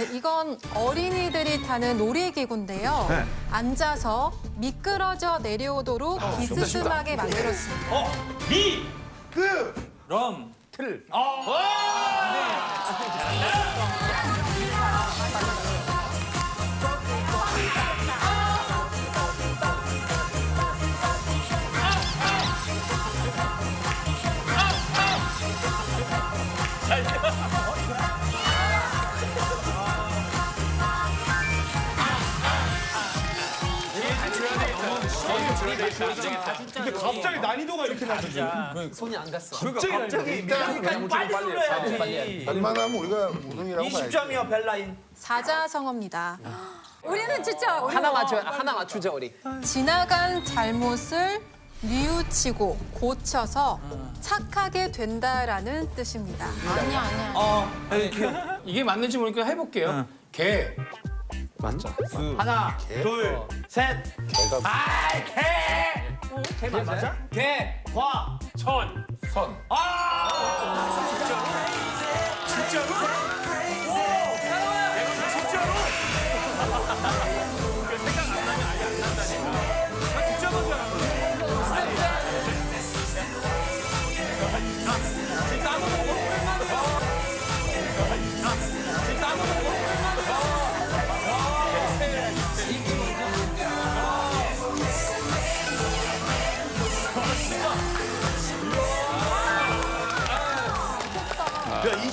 네, 이건 어린이들이 타는 놀이기구인데요. 네. 앉아서 미끄러져 내려오도록 비스듬하게 만들었습니다. 어, 미, 그 럼, 틀. 근데 갑자기 난이도가 이렇게 낮아져. 갑자기 일단 빨리 눌러야지. 웬만하면 우리가 우승이라고 봐야지. 20점이요, 벨라인. 사자성어입니다. 우리는 진짜 하나 맞춰 하나 맞추자 우리. 지나간 잘못을 뉘우치고 고쳐서 착하게 된다라는 뜻입니다. 아니야, 아니야. 어, 이게 맞는지 모르니까 해볼게요. 개. 하나, 둘, 셋. 개가 아이, 개! 개 맞아? 개, 과, 천. 선. 아! 진짜로? 진짜로?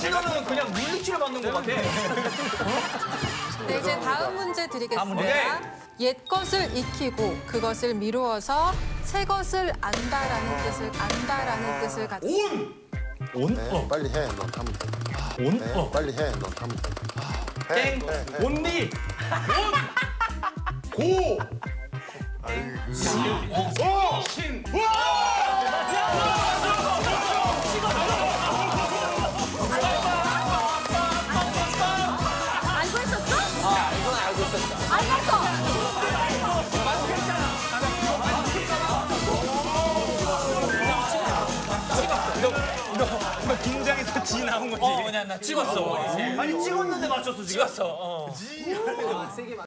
이제는 그냥 물리치를 받는 것 같아. 네, 이제 다음 문제 드리겠습니다. 문제. 옛 것을 익히고 그것을 미루어서 새 것을 안다라는 뜻을 안다라는 뜻을 갖. 온? 네, 빨리 해. 너 하면 돼. 온? 네, 빨리 해. 너 하면 돼. 땡. 해, 해. 온리. 고. 오. 신. 알 너 긴장해서 지 나온 거지. 어, 그냥 나 찍었어. 아니 찍었는데 맞췄어 지금. 찍었어. 어.